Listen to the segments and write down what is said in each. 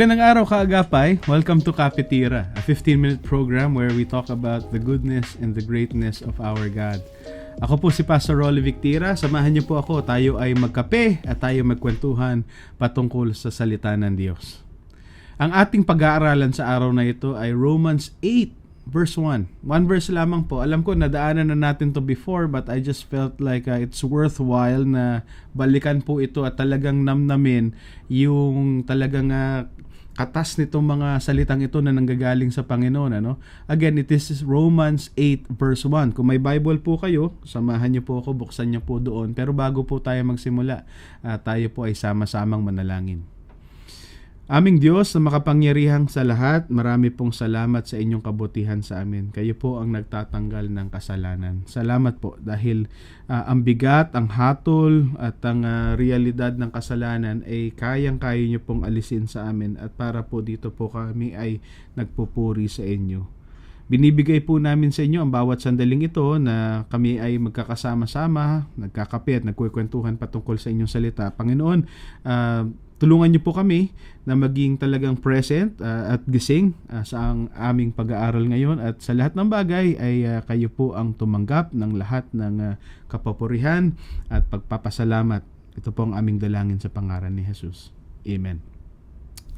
Magandang araw kaagapay. Welcome to Kapitira, a 15-minute program where we talk about the goodness and the greatness of our God. Ako po si Pastor Rolly Victira. Samahan niyo po ako. Tayo ay magkape at tayo magkwentuhan patungkol sa salita ng Diyos. Ang ating pag-aaralan sa araw na ito ay Romans 8 verse 1. One verse lamang po. Alam ko nadaanan na natin to before but I just felt like uh, it's worthwhile na balikan po ito at talagang namnamin yung talagang uh, katas nitong mga salitang ito na nanggagaling sa Panginoon. Ano? Again, it is Romans 8 verse 1. Kung may Bible po kayo, samahan niyo po ako, buksan niyo po doon. Pero bago po tayo magsimula, uh, tayo po ay sama-samang manalangin. Aming Diyos na makapangyarihang sa lahat, marami pong salamat sa inyong kabutihan sa amin. Kayo po ang nagtatanggal ng kasalanan. Salamat po dahil uh, ang bigat, ang hatol at ang uh, realidad ng kasalanan ay kayang-kaya niyo pong alisin sa amin at para po dito po kami ay nagpupuri sa inyo. Binibigay po namin sa inyo ang bawat sandaling ito na kami ay magkakasama-sama, nagkakape at nagkukwentuhan patungkol sa inyong salita. Panginoon, uh, tulungan niyo po kami na maging talagang present uh, at gising uh, sa ang aming pag-aaral ngayon at sa lahat ng bagay ay uh, kayo po ang tumanggap ng lahat ng uh, kapapurihan at pagpapasalamat. Ito po ang aming dalangin sa pangalan ni Jesus. Amen.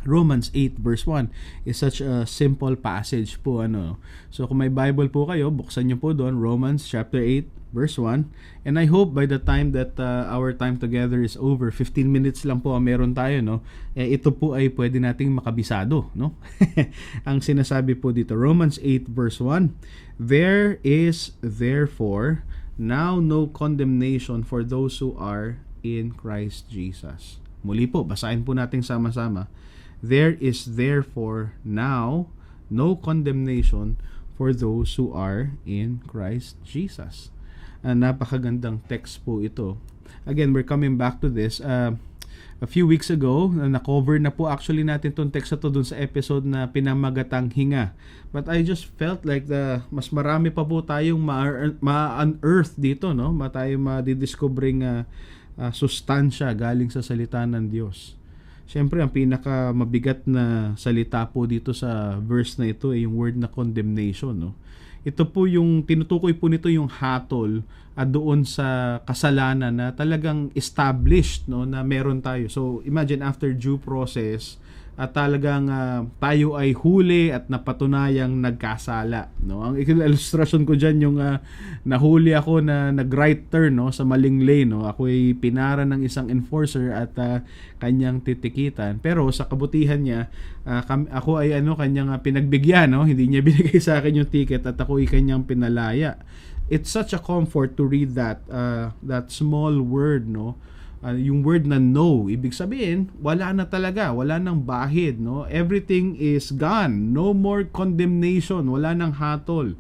Romans 8 verse 1 is such a simple passage po ano. So kung may Bible po kayo, buksan niyo po doon Romans chapter 8 verse 1. And I hope by the time that uh, our time together is over, 15 minutes lang po ang meron tayo no. Eh, ito po ay pwede nating makabisado no. ang sinasabi po dito Romans 8 verse 1. There is therefore now no condemnation for those who are in Christ Jesus. Muli po, basahin po natin sama-sama. There is therefore now no condemnation for those who are in Christ Jesus. Uh, napakagandang text po ito. Again, we're coming back to this. Uh, a few weeks ago, uh, na-cover na po actually natin tong text na to dun sa episode na pinamagatang hinga. But I just felt like the mas marami pa po tayong ma-unearth dito, no? Ma tayo ma-discovering uh, uh, sustansya galing sa salita ng Diyos. Siyempre, ang pinaka mabigat na salita po dito sa verse na ito ay yung word na condemnation. No? Ito po yung, tinutukoy po nito yung hatol at doon sa kasalanan na talagang established no, na meron tayo. So, imagine after due process, at talagang uh, tayo ay huli at napatunayang nagkasala no? Ang illustrasyon ko diyan yung uh, nahuli ako na nag-right turn no? Sa maling lane no? Ako ay pinara ng isang enforcer at uh, kanyang titikitan. Pero sa kabutihan niya uh, kam- ako ay ano kanyang uh, pinagbigyan no? Hindi niya binigay sa akin yung ticket at ako ay kanyang pinalaya. It's such a comfort to read that uh, that small word no uh, yung word na no, ibig sabihin, wala na talaga, wala nang bahid, no? Everything is gone. No more condemnation, wala nang hatol.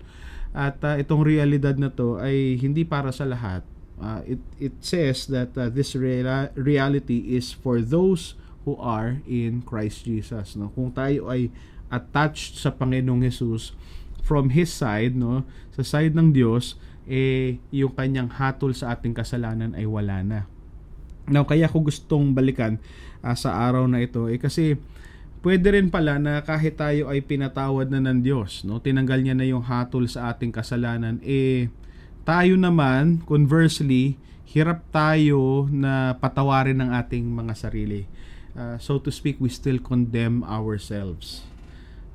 At uh, itong realidad na to ay hindi para sa lahat. Uh, it it says that uh, this reala- reality is for those who are in Christ Jesus, no? Kung tayo ay attached sa Panginoong Hesus from his side, no? Sa side ng Diyos, eh yung kanyang hatol sa ating kasalanan ay wala na. Now, kaya ko gustong balikan uh, sa araw na ito eh kasi pwede rin pala na kahit tayo ay pinatawad na ng Diyos, no? Tinanggal niya na yung hatol sa ating kasalanan, eh tayo naman conversely hirap tayo na patawarin ng ating mga sarili. Uh, so to speak, we still condemn ourselves.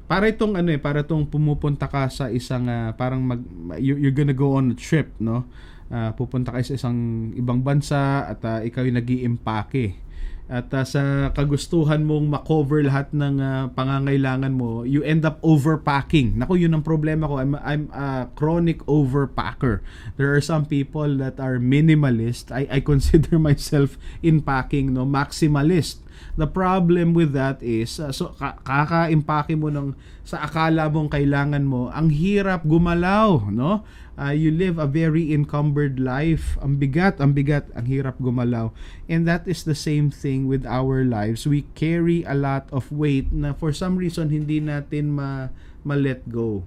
Para itong ano eh, para itong pumupunta ka sa isang uh, parang mag, you're gonna go on a trip, no? Uh, pupunta kayo sa isang ibang bansa at uh, ikaw yung nag iimpake at uh, sa kagustuhan mong makover lahat ng uh, pangangailangan mo, you end up overpacking. Nako, yun ang problema ko. I'm, I'm a chronic overpacker. There are some people that are minimalist. I, I consider myself in packing, no, maximalist. The problem with that is, uh, so kaka-impake mo ng sa akala mong kailangan mo, ang hirap gumalaw, no? uh, you live a very encumbered life. Ang bigat, ang bigat, ang hirap gumalaw. And that is the same thing with our lives. We carry a lot of weight na for some reason hindi natin ma, ma-let go.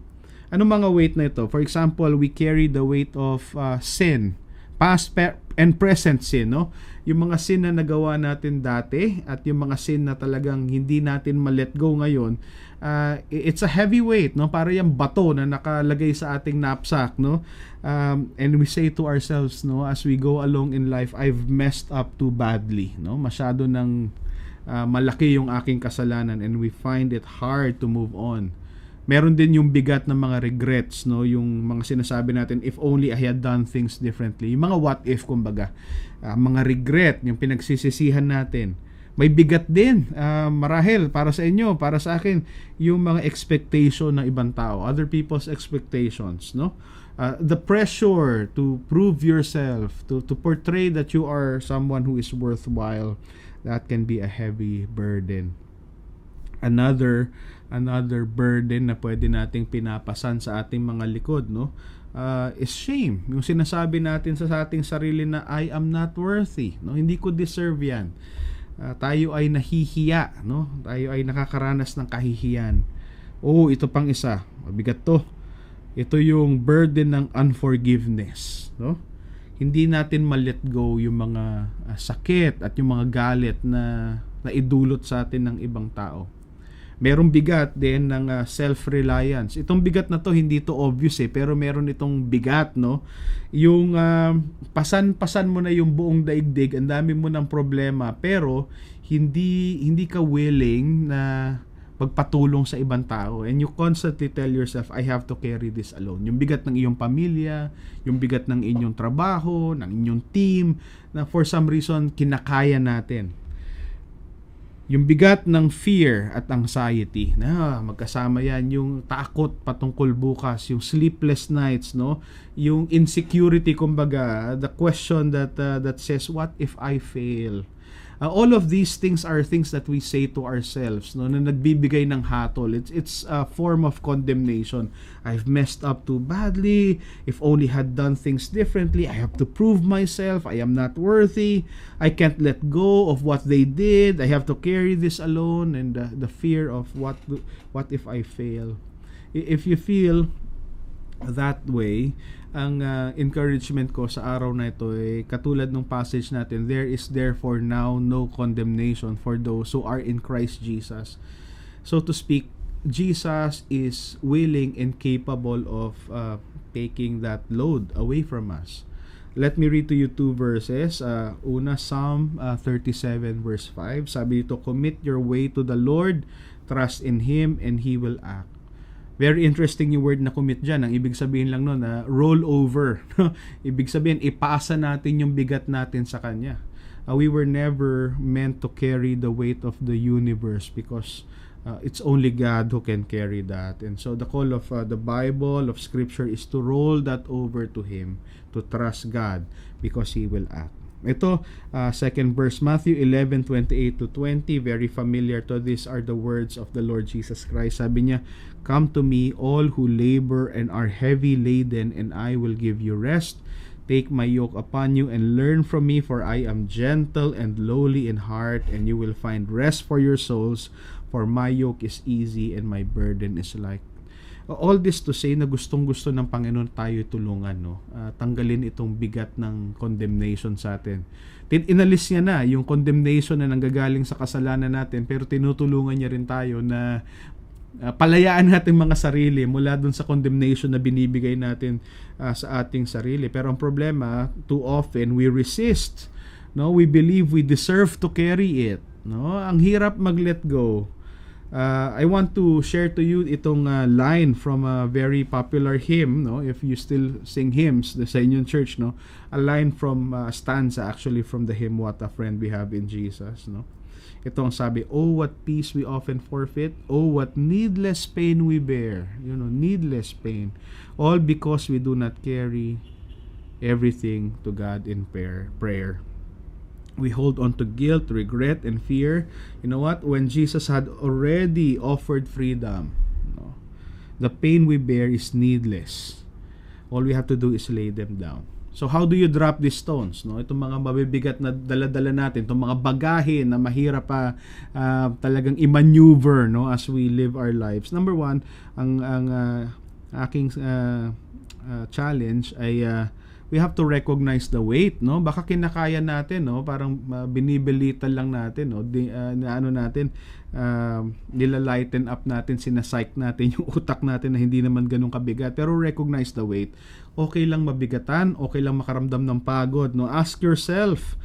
Ano mga weight na ito? For example, we carry the weight of uh, sin past and present sin, no? Yung mga sin na nagawa natin dati at yung mga sin na talagang hindi natin ma-let go ngayon, uh, it's a heavy weight, no? Para yung bato na nakalagay sa ating knapsack, no? Um, and we say to ourselves, no, as we go along in life, I've messed up too badly, no? Masyado ng uh, malaki yung aking kasalanan and we find it hard to move on meron din yung bigat ng mga regrets, no? Yung mga sinasabi natin, if only I had done things differently. Yung mga what if, kumbaga. Uh, mga regret, yung pinagsisisihan natin. May bigat din, uh, marahil, para sa inyo, para sa akin, yung mga expectation ng ibang tao, other people's expectations, no? Uh, the pressure to prove yourself, to, to portray that you are someone who is worthwhile, that can be a heavy burden. Another another burden na pwede nating pinapasan sa ating mga likod, no? Uh, is shame. Yung sinasabi natin sa ating sarili na I am not worthy, no? Hindi ko deserve 'yan. Uh, tayo ay nahihiya, no? Tayo ay nakakaranas ng kahihiyan. Oh, ito pang isa. Mabigat 'to. Ito yung burden ng unforgiveness, no? Hindi natin ma-let go yung mga uh, sakit at yung mga galit na naidulot sa atin ng ibang tao merong bigat din ng uh, self-reliance. Itong bigat na to hindi to obvious eh, pero meron itong bigat, no? Yung uh, pasan-pasan mo na yung buong daigdig, ang dami mo ng problema, pero hindi hindi ka willing na pagpatulong sa ibang tao and you constantly tell yourself I have to carry this alone. Yung bigat ng iyong pamilya, yung bigat ng inyong trabaho, ng inyong team na for some reason kinakaya natin yung bigat ng fear at anxiety. Na magkasama yan yung takot patungkol bukas yung sleepless nights no? Yung insecurity kumbaga the question that uh, that says what if i fail Uh, all of these things are things that we say to ourselves no na nagbibigay ng hatol. It's it's a form of condemnation. I've messed up too badly. If only had done things differently i have to prove myself. I am not worthy. I can't let go of what they did. I have to carry this alone. And the, the fear of what what if i fail? If you feel that way ang uh, encouragement ko sa araw na ito ay katulad ng passage natin, there is therefore now no condemnation for those who are in Christ Jesus. So to speak, Jesus is willing and capable of uh, taking that load away from us. Let me read to you two verses. Uh, una, Psalm uh, 37 verse 5. Sabi dito, Commit your way to the Lord, trust in Him, and He will act. Very interesting yung word na commit dyan. Ang ibig sabihin lang nun, na roll over. ibig sabihin, ipasa natin yung bigat natin sa Kanya. Uh, we were never meant to carry the weight of the universe because uh, it's only God who can carry that. And so the call of uh, the Bible, of Scripture, is to roll that over to Him, to trust God because He will act. Ito, uh, second verse, Matthew 11, 28 to 20, very familiar to this are the words of the Lord Jesus Christ. Sabi niya, Come to me, all who labor and are heavy laden, and I will give you rest. Take my yoke upon you and learn from me, for I am gentle and lowly in heart, and you will find rest for your souls. For my yoke is easy and my burden is light all this to say na gustong gusto ng Panginoon tayo tulungan no? Uh, tanggalin itong bigat ng condemnation sa atin. Tin inalis niya na yung condemnation na nanggagaling sa kasalanan natin pero tinutulungan niya rin tayo na uh, palayaan natin mga sarili mula dun sa condemnation na binibigay natin uh, sa ating sarili. Pero ang problema too often we resist no? We believe we deserve to carry it no? Ang hirap mag let go uh, I want to share to you itong uh, line from a very popular hymn no? If you still sing hymns the sa church no? A line from uh, stanza actually from the hymn what a friend we have in Jesus no? Ito ang sabi oh what peace we often forfeit. Oh what needless pain we bear. You know needless pain. All because we do not carry everything to God in prayer prayer we hold on to guilt, regret, and fear. You know what? When Jesus had already offered freedom, you know, the pain we bear is needless. All we have to do is lay them down. So how do you drop these stones? No, itong mga mabibigat na dala-dala natin, itong mga bagahe na mahirap pa uh, talagang i-maneuver no as we live our lives. Number one, ang ang uh, aking uh, uh, challenge ay uh, we have to recognize the weight, no? Baka kinakaya natin, no? Parang uh, binibilitan lang natin, no? Di, uh, na ano natin, um, nilalighten up natin, sinasike natin yung utak natin na hindi naman ganun kabigat. Pero recognize the weight. Okay lang mabigatan, okay lang makaramdam ng pagod, no? Ask yourself,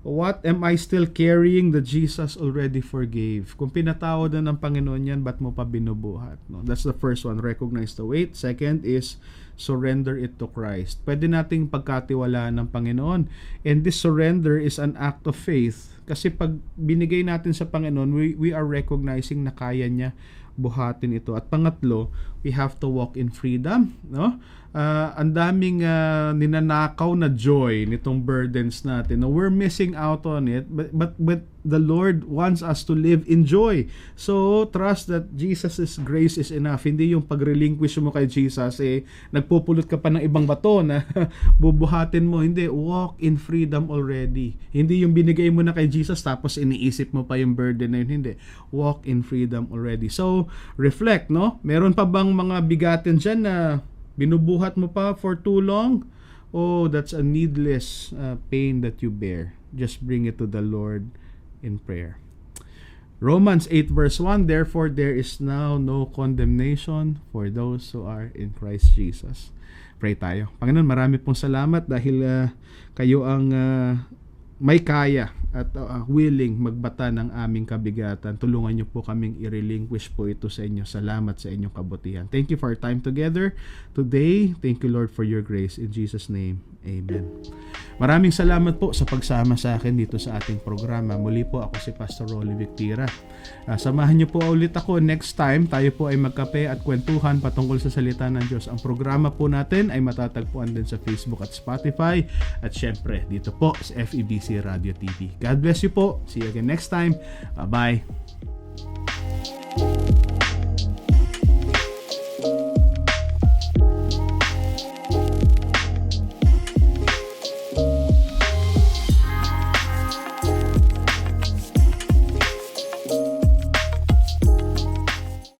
What am I still carrying that Jesus already forgave? Kung pinatawad na ng Panginoon yan, ba't mo pa binubuhat? No? That's the first one, recognize the weight. Second is, surrender it to Christ. Pwede nating pagkatiwalaan ng Panginoon. And this surrender is an act of faith. Kasi pag binigay natin sa Panginoon, we, we are recognizing na kaya niya buhatin ito. At pangatlo, we have to walk in freedom, no? Uh, ang daming uh, ninanakaw na joy nitong burdens natin. No, we're missing out on it, but, but but the Lord wants us to live in joy. So trust that Jesus' grace is enough. Hindi yung pag-relinquish mo kay Jesus eh nagpupulot ka pa ng ibang bato na bubuhatin mo. Hindi, walk in freedom already. Hindi yung binigay mo na kay Jesus tapos iniisip mo pa yung burden na yun. Hindi. Walk in freedom already. So, reflect, no? Meron pa bang mga bigatin dyan na binubuhat mo pa for too long? Oh, that's a needless uh, pain that you bear. Just bring it to the Lord in prayer. Romans 8 verse 1, Therefore there is now no condemnation for those who are in Christ Jesus. Pray tayo. Panginoon, marami pong salamat dahil uh, kayo ang uh, may kaya at uh, willing magbata ng aming kabigatan. Tulungan niyo po kaming i-relinquish po ito sa inyo. Salamat sa inyong kabutihan. Thank you for our time together today. Thank you Lord for your grace. In Jesus name, Amen. Maraming salamat po sa pagsama sa akin dito sa ating programa. Muli po ako si Pastor Rolly Victira. Uh, samahan niyo po ulit ako next time. Tayo po ay magkape at kwentuhan patungkol sa salita ng Diyos. Ang programa po natin ay matatagpuan din sa Facebook at Spotify. At syempre, dito po sa FEBC Radio TV. God bless you po. See you again next time. Bye-bye.